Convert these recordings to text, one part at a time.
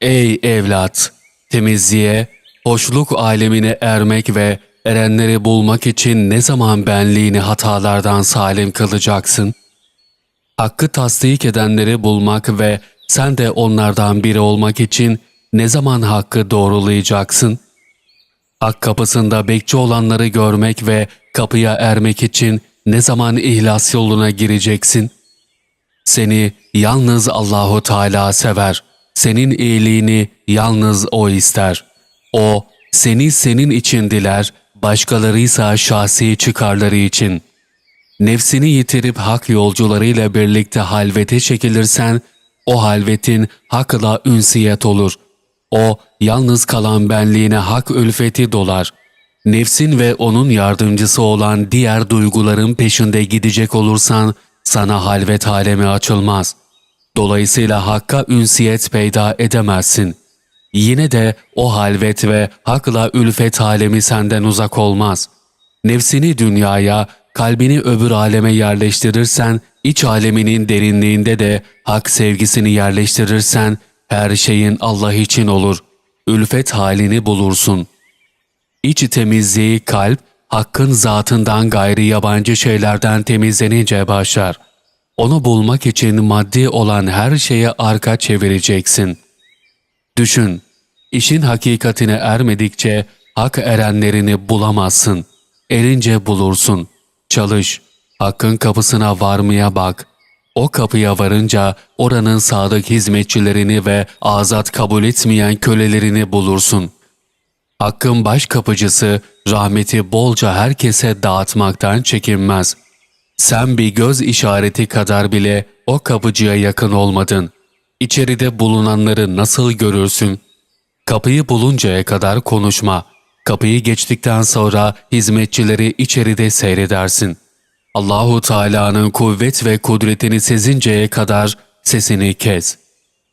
Ey evlat! Temizliğe, hoşluk alemine ermek ve erenleri bulmak için ne zaman benliğini hatalardan salim kılacaksın? Hakkı tasdik edenleri bulmak ve sen de onlardan biri olmak için ne zaman hakkı doğrulayacaksın? Hak kapısında bekçi olanları görmek ve kapıya ermek için ne zaman ihlas yoluna gireceksin? Seni yalnız Allahu Teala sever. Senin iyiliğini yalnız O ister. O seni senin için diler, başkalarıysa şahsi çıkarları için. Nefsini yitirip hak yolcularıyla birlikte halvete çekilirsen, o halvetin hakla ünsiyet olur. O yalnız kalan benliğine hak ülfeti dolar. Nefsin ve onun yardımcısı olan diğer duyguların peşinde gidecek olursan sana halvet alemi açılmaz. Dolayısıyla hakka ünsiyet peyda edemezsin. Yine de o halvet ve hakla ülfet alemi senden uzak olmaz. Nefsini dünyaya, kalbini öbür aleme yerleştirirsen, iç aleminin derinliğinde de hak sevgisini yerleştirirsen, her şeyin Allah için olur. Ülfet halini bulursun. İç temizliği kalp, hakkın zatından gayri yabancı şeylerden temizlenince başlar. Onu bulmak için maddi olan her şeye arka çevireceksin. Düşün, işin hakikatine ermedikçe hak erenlerini bulamazsın. Erince bulursun. Çalış, hakkın kapısına varmaya bak. O kapıya varınca oranın sadık hizmetçilerini ve azat kabul etmeyen kölelerini bulursun. Hakkın baş kapıcısı rahmeti bolca herkese dağıtmaktan çekinmez. Sen bir göz işareti kadar bile o kapıcıya yakın olmadın. İçeride bulunanları nasıl görürsün? Kapıyı buluncaya kadar konuşma. Kapıyı geçtikten sonra hizmetçileri içeride seyredersin. Allahu Teala'nın kuvvet ve kudretini sezinceye kadar sesini kes.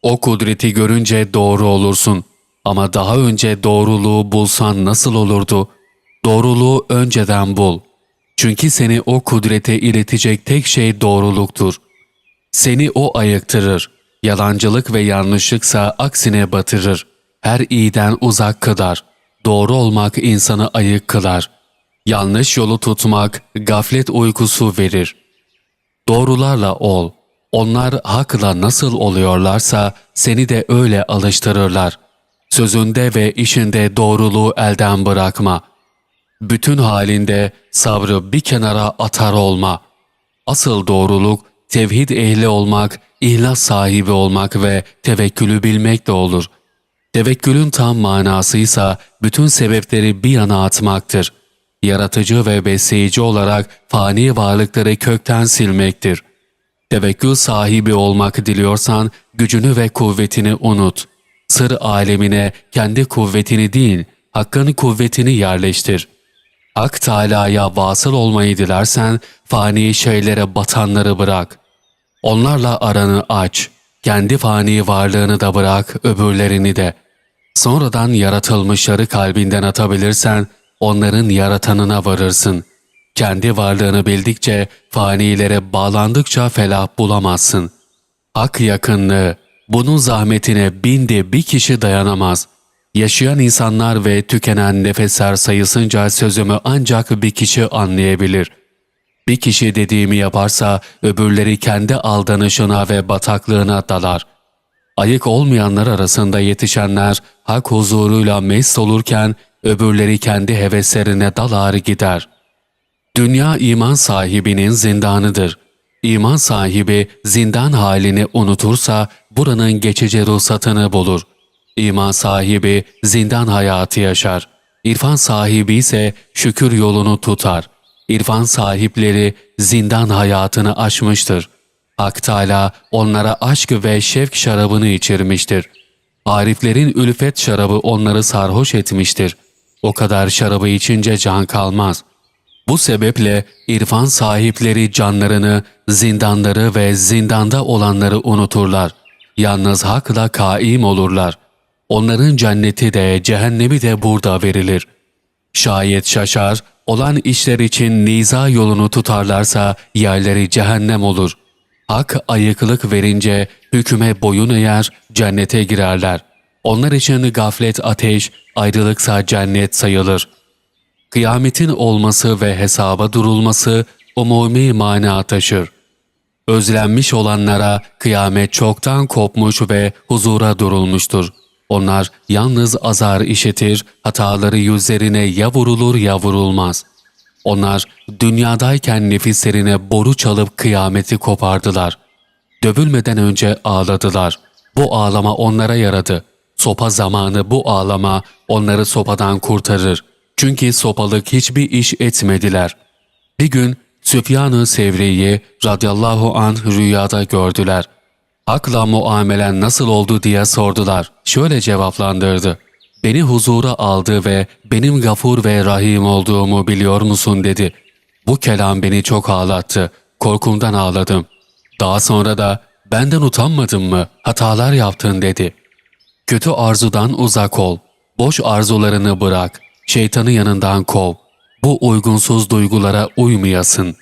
O kudreti görünce doğru olursun. Ama daha önce doğruluğu bulsan nasıl olurdu? Doğruluğu önceden bul. Çünkü seni o kudrete iletecek tek şey doğruluktur. Seni o ayıktırır. Yalancılık ve yanlışlıksa aksine batırır. Her iyiden uzak kılar. Doğru olmak insanı ayık kılar. Yanlış yolu tutmak gaflet uykusu verir. Doğrularla ol. Onlar hakla nasıl oluyorlarsa seni de öyle alıştırırlar. Sözünde ve işinde doğruluğu elden bırakma. Bütün halinde sabrı bir kenara atar olma. Asıl doğruluk tevhid ehli olmak, ihlas sahibi olmak ve tevekkülü bilmek de olur. Tevekkülün tam manasıysa bütün sebepleri bir yana atmaktır. Yaratıcı ve besleyici olarak fani varlıkları kökten silmektir. Tevekkül sahibi olmak diliyorsan gücünü ve kuvvetini unut. Sır alemine kendi kuvvetini değil, Hakk'ın kuvvetini yerleştir. Hak Teâlâ'ya vasıl olmayı dilersen fani şeylere batanları bırak. Onlarla aranı aç. Kendi fani varlığını da bırak, öbürlerini de. Sonradan yaratılmışları kalbinden atabilirsen onların yaratanına varırsın. Kendi varlığını bildikçe, fanilere bağlandıkça felah bulamazsın. Hak yakınlığı, bunun zahmetine binde bir kişi dayanamaz. Yaşayan insanlar ve tükenen nefesler sayısınca sözümü ancak bir kişi anlayabilir. Bir kişi dediğimi yaparsa öbürleri kendi aldanışına ve bataklığına dalar. Ayık olmayanlar arasında yetişenler hak huzuruyla mest olurken öbürleri kendi heveslerine dalar gider. Dünya iman sahibinin zindanıdır. İman sahibi zindan halini unutursa buranın geçici ruhsatını bulur. İman sahibi zindan hayatı yaşar. İrfan sahibi ise şükür yolunu tutar. İrfan sahipleri zindan hayatını aşmıştır. Hak Teâlâ onlara aşk ve şevk şarabını içirmiştir. Ariflerin ülfet şarabı onları sarhoş etmiştir. O kadar şarabı içince can kalmaz. Bu sebeple irfan sahipleri canlarını, zindanları ve zindanda olanları unuturlar. Yalnız hakla kaim olurlar. Onların cenneti de cehennemi de burada verilir. Şayet şaşar, olan işler için niza yolunu tutarlarsa yerleri cehennem olur. Hak ayıklık verince hüküme boyun eğer, cennete girerler. Onlar için gaflet ateş, ayrılıksa cennet sayılır. Kıyametin olması ve hesaba durulması umumi mana taşır. Özlenmiş olanlara kıyamet çoktan kopmuş ve huzura durulmuştur. Onlar yalnız azar işitir, hataları yüzlerine ya vurulur ya vurulmaz. Onlar dünyadayken nefislerine boru çalıp kıyameti kopardılar. Dövülmeden önce ağladılar. Bu ağlama onlara yaradı. Sopa zamanı bu ağlama onları sopadan kurtarır. Çünkü sopalık hiçbir iş etmediler. Bir gün Süfyan-ı Sevri'yi radıyallahu anh rüyada gördüler. Hakla muamelen nasıl oldu diye sordular. Şöyle cevaplandırdı. Beni huzura aldı ve benim gafur ve rahim olduğumu biliyor musun dedi. Bu kelam beni çok ağlattı. Korkumdan ağladım. Daha sonra da benden utanmadın mı? Hatalar yaptın dedi. Kötü arzudan uzak ol. Boş arzularını bırak. Şeytanı yanından kov. Bu uygunsuz duygulara uymayasın.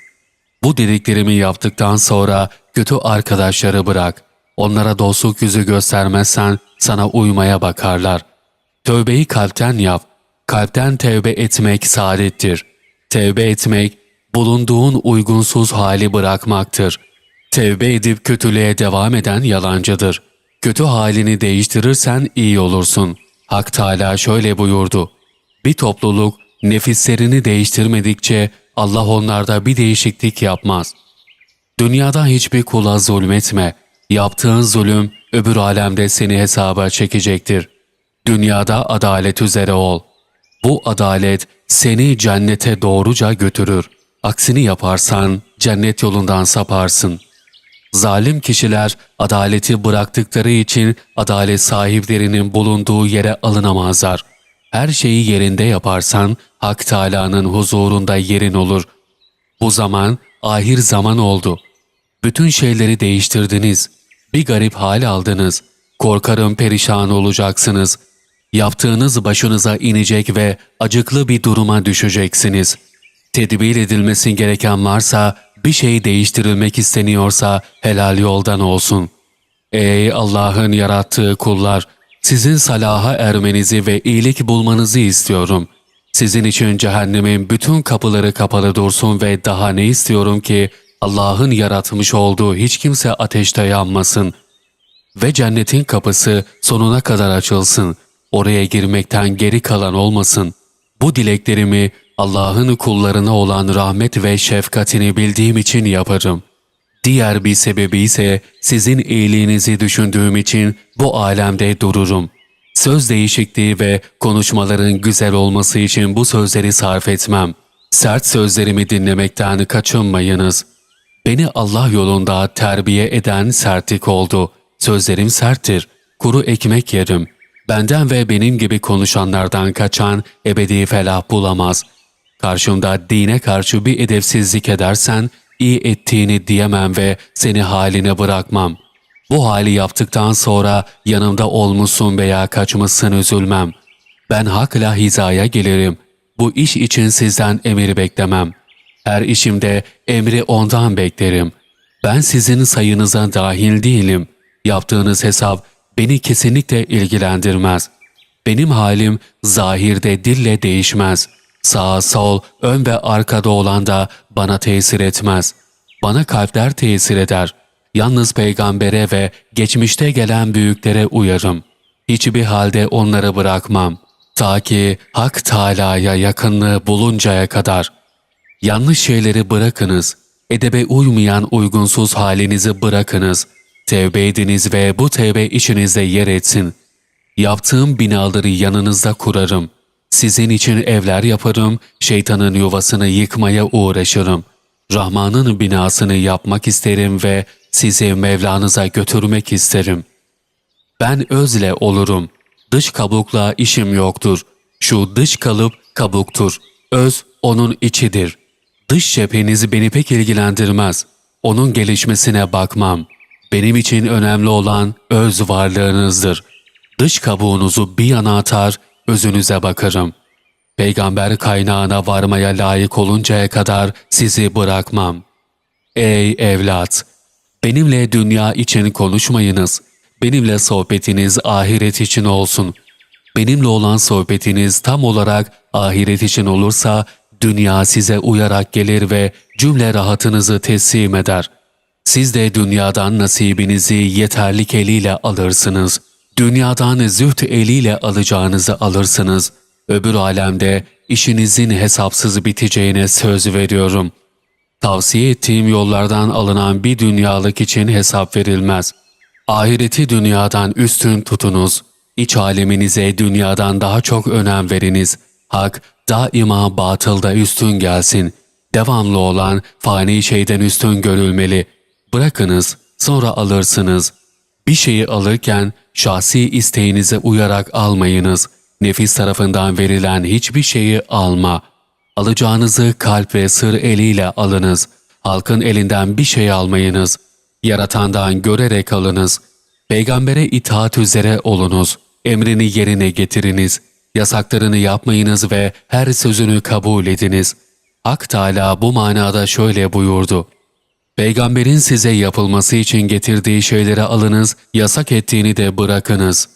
Bu dediklerimi yaptıktan sonra kötü arkadaşları bırak. Onlara dostluk yüzü göstermezsen sana uymaya bakarlar. Tövbeyi kalpten yap. Kalpten tevbe etmek saadettir. Tevbe etmek, bulunduğun uygunsuz hali bırakmaktır. Tevbe edip kötülüğe devam eden yalancıdır. Kötü halini değiştirirsen iyi olursun. Hak Teala şöyle buyurdu. Bir topluluk nefislerini değiştirmedikçe Allah onlarda bir değişiklik yapmaz. Dünyada hiçbir kula zulmetme. Yaptığın zulüm öbür alemde seni hesaba çekecektir. Dünyada adalet üzere ol. Bu adalet seni cennete doğruca götürür. Aksini yaparsan cennet yolundan saparsın. Zalim kişiler adaleti bıraktıkları için adalet sahiplerinin bulunduğu yere alınamazlar. Her şeyi yerinde yaparsan Hak Teâlâ'nın huzurunda yerin olur. Bu zaman ahir zaman oldu. Bütün şeyleri değiştirdiniz. Bir garip hal aldınız. Korkarım perişan olacaksınız. Yaptığınız başınıza inecek ve acıklı bir duruma düşeceksiniz. Tedbir edilmesi gereken varsa, bir şey değiştirilmek isteniyorsa helal yoldan olsun. Ey Allah'ın yarattığı kullar! Sizin salaha ermenizi ve iyilik bulmanızı istiyorum. Sizin için cehennemin bütün kapıları kapalı dursun ve daha ne istiyorum ki Allah'ın yaratmış olduğu hiç kimse ateşte yanmasın. Ve cennetin kapısı sonuna kadar açılsın. Oraya girmekten geri kalan olmasın. Bu dileklerimi Allah'ın kullarına olan rahmet ve şefkatini bildiğim için yaparım. Diğer bir sebebi ise sizin iyiliğinizi düşündüğüm için bu alemde dururum. Söz değişikliği ve konuşmaların güzel olması için bu sözleri sarf etmem. Sert sözlerimi dinlemekten kaçınmayınız. Beni Allah yolunda terbiye eden sertlik oldu. Sözlerim serttir. Kuru ekmek yerim. Benden ve benim gibi konuşanlardan kaçan ebedi felah bulamaz. Karşımda dine karşı bir edepsizlik edersen iyi ettiğini diyemem ve seni haline bırakmam. Bu hali yaptıktan sonra yanımda olmuşsun veya kaçmışsın üzülmem. Ben hakla hizaya gelirim. Bu iş için sizden emir beklemem. Her işimde emri ondan beklerim. Ben sizin sayınıza dahil değilim. Yaptığınız hesap beni kesinlikle ilgilendirmez. Benim halim zahirde dille değişmez. Sağ, sol, ön ve arkada olan da bana tesir etmez. Bana kalpler tesir eder. Yalnız peygambere ve geçmişte gelen büyüklere uyarım. Hiçbir halde onları bırakmam. Ta ki Hak Teâlâ'ya yakınlığı buluncaya kadar. Yanlış şeyleri bırakınız. Edebe uymayan uygunsuz halinizi bırakınız. Tevbe ediniz ve bu tevbe içinizde yer etsin. Yaptığım binaları yanınızda kurarım. Sizin için evler yaparım, şeytanın yuvasını yıkmaya uğraşırım. Rahman'ın binasını yapmak isterim ve sizi Mevlanıza götürmek isterim. Ben özle olurum. Dış kabukla işim yoktur. Şu dış kalıp kabuktur. Öz onun içidir. Dış cepheniz beni pek ilgilendirmez. Onun gelişmesine bakmam. Benim için önemli olan öz varlığınızdır. Dış kabuğunuzu bir yana atar, özünüze bakarım. Peygamber kaynağına varmaya layık oluncaya kadar sizi bırakmam. Ey evlat! Benimle dünya için konuşmayınız. Benimle sohbetiniz ahiret için olsun. Benimle olan sohbetiniz tam olarak ahiret için olursa dünya size uyarak gelir ve cümle rahatınızı teslim eder. Siz de dünyadan nasibinizi yeterlik eliyle alırsınız. Dünyadan züht eliyle alacağınızı alırsınız. Öbür alemde işinizin hesapsız biteceğine söz veriyorum. Tavsiye ettiğim yollardan alınan bir dünyalık için hesap verilmez. Ahireti dünyadan üstün tutunuz. İç aleminize dünyadan daha çok önem veriniz. Hak daima batılda üstün gelsin. Devamlı olan fani şeyden üstün görülmeli. Bırakınız, sonra alırsınız. Bir şeyi alırken şahsi isteğinize uyarak almayınız. Nefis tarafından verilen hiçbir şeyi alma. Alacağınızı kalp ve sır eliyle alınız. Halkın elinden bir şey almayınız. Yaratandan görerek alınız. Peygambere itaat üzere olunuz. Emrini yerine getiriniz. Yasaklarını yapmayınız ve her sözünü kabul ediniz. Hak Teala bu manada şöyle buyurdu. Peygamberin size yapılması için getirdiği şeyleri alınız, yasak ettiğini de bırakınız.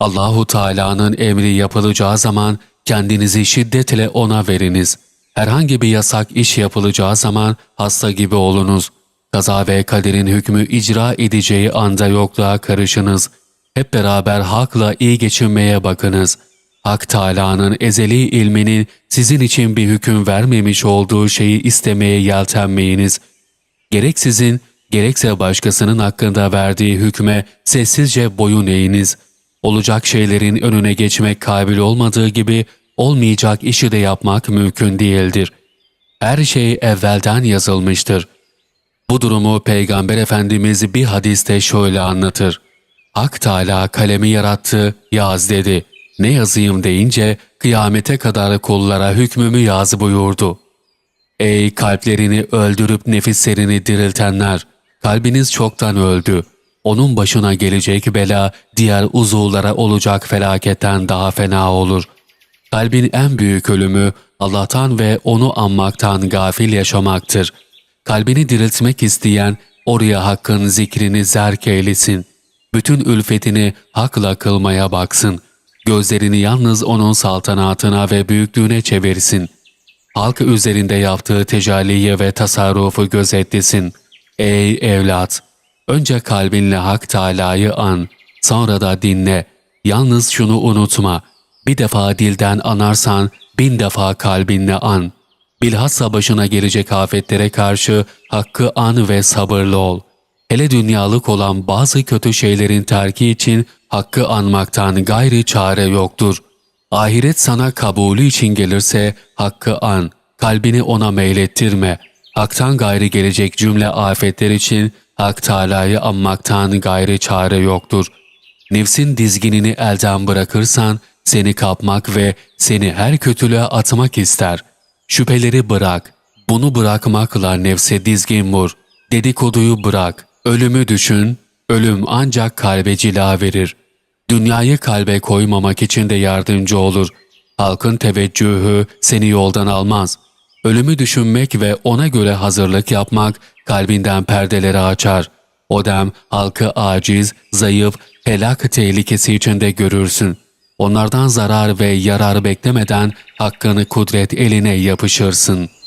Allahu Teala'nın emri yapılacağı zaman kendinizi şiddetle ona veriniz. Herhangi bir yasak iş yapılacağı zaman hasta gibi olunuz. Kaza ve kaderin hükmü icra edeceği anda yokluğa karışınız. Hep beraber hakla iyi geçinmeye bakınız. Hak Teala'nın ezeli ilminin sizin için bir hüküm vermemiş olduğu şeyi istemeye yeltenmeyiniz.'' Gerek sizin, gerekse başkasının hakkında verdiği hükme sessizce boyun eğiniz. Olacak şeylerin önüne geçmek kabil olmadığı gibi olmayacak işi de yapmak mümkün değildir. Her şey evvelden yazılmıştır. Bu durumu Peygamber Efendimiz bir hadiste şöyle anlatır. Hak Teala kalemi yarattı, yaz dedi. Ne yazayım deyince kıyamete kadar kullara hükmümü yaz buyurdu. Ey kalplerini öldürüp nefislerini diriltenler! Kalbiniz çoktan öldü. Onun başına gelecek bela diğer uzuvlara olacak felaketten daha fena olur. Kalbin en büyük ölümü Allah'tan ve onu anmaktan gafil yaşamaktır. Kalbini diriltmek isteyen oraya hakkın zikrini zerk eylesin. Bütün ülfetini hakla kılmaya baksın. Gözlerini yalnız onun saltanatına ve büyüklüğüne çevirsin halk üzerinde yaptığı tecelliyi ve tasarrufu gözetlesin. Ey evlat! Önce kalbinle Hak Teâlâ'yı an, sonra da dinle. Yalnız şunu unutma, bir defa dilden anarsan bin defa kalbinle an. Bilhassa başına gelecek afetlere karşı hakkı an ve sabırlı ol. Hele dünyalık olan bazı kötü şeylerin terki için hakkı anmaktan gayri çare yoktur.'' Ahiret sana kabulü için gelirse hakkı an, kalbini ona meylettirme. Hak'tan gayri gelecek cümle afetler için Hak Teâlâ'yı anmaktan gayri çare yoktur. Nefsin dizginini elden bırakırsan seni kapmak ve seni her kötülüğe atmak ister. Şüpheleri bırak. Bunu bırakmakla nefse dizgin vur. Dedikoduyu bırak. Ölümü düşün. Ölüm ancak kalbe cila verir.'' Dünyayı kalbe koymamak için de yardımcı olur. Halkın teveccühü seni yoldan almaz. Ölümü düşünmek ve ona göre hazırlık yapmak kalbinden perdeleri açar. O dem halkı aciz, zayıf, helak tehlikesi içinde görürsün. Onlardan zarar ve yarar beklemeden hakkını kudret eline yapışırsın.''